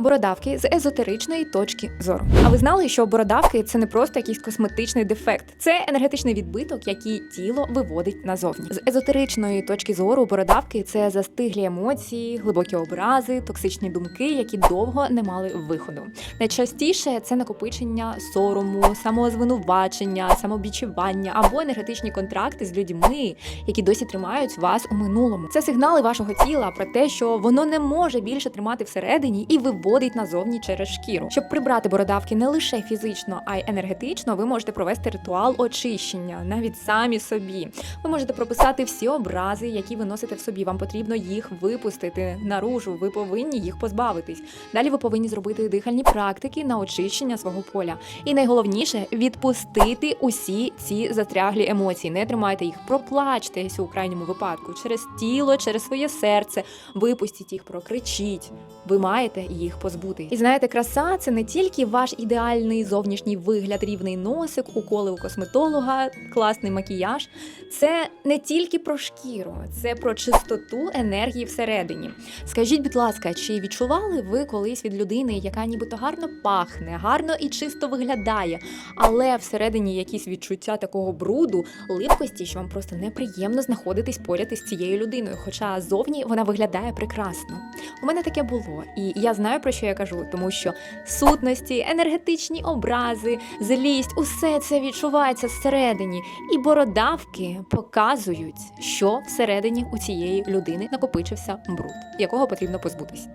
Бородавки з езотеричної точки зору. А ви знали, що бородавки це не просто якийсь косметичний дефект, це енергетичний відбиток, який тіло виводить назовні. З езотеричної точки зору бородавки це застиглі емоції, глибокі образи, токсичні думки, які довго не мали виходу. Найчастіше це накопичення сорому, самозвинувачення, самобічування або енергетичні контракти з людьми, які досі тримають вас у минулому. Це сигнали вашого тіла про те, що воно не може більше тримати всередині і виводить назовні через шкіру. Щоб прибрати бородавки не лише фізично, а й енергетично, ви можете провести ритуал очищення навіть самі собі. Ви можете прописати всі образи, які ви носите в собі. Вам потрібно їх випустити наружу. Ви повинні їх позбавитись. Далі ви повинні зробити дихальні практики на очищення свого поля. І найголовніше відпустити усі ці застряглі емоції. Не тримайте їх, проплачтеся у крайньому випадку через тіло, через своє серце. Випустіть їх, прокричіть. Ви маєте їх позбути. І знаєте, краса це не тільки ваш ідеальний зовнішній вигляд, рівний носик, уколи у косметолога, класний макіяж. Це не тільки про шкіру, це про чистоту енергії всередині. Скажіть, будь ласка, чи відчували ви колись від людини, яка нібито гарно пахне, гарно і чисто виглядає, але всередині якісь відчуття такого бруду, липкості, що вам просто неприємно знаходитись поряд із цією людиною, хоча зовні вона виглядає прекрасно. У мене таке було, і я знаю про що я кажу, тому що сутності, енергетичні образи, злість, усе це відчувається всередині, і бородавки показують, що всередині у цієї людини накопичився бруд, якого потрібно позбутись.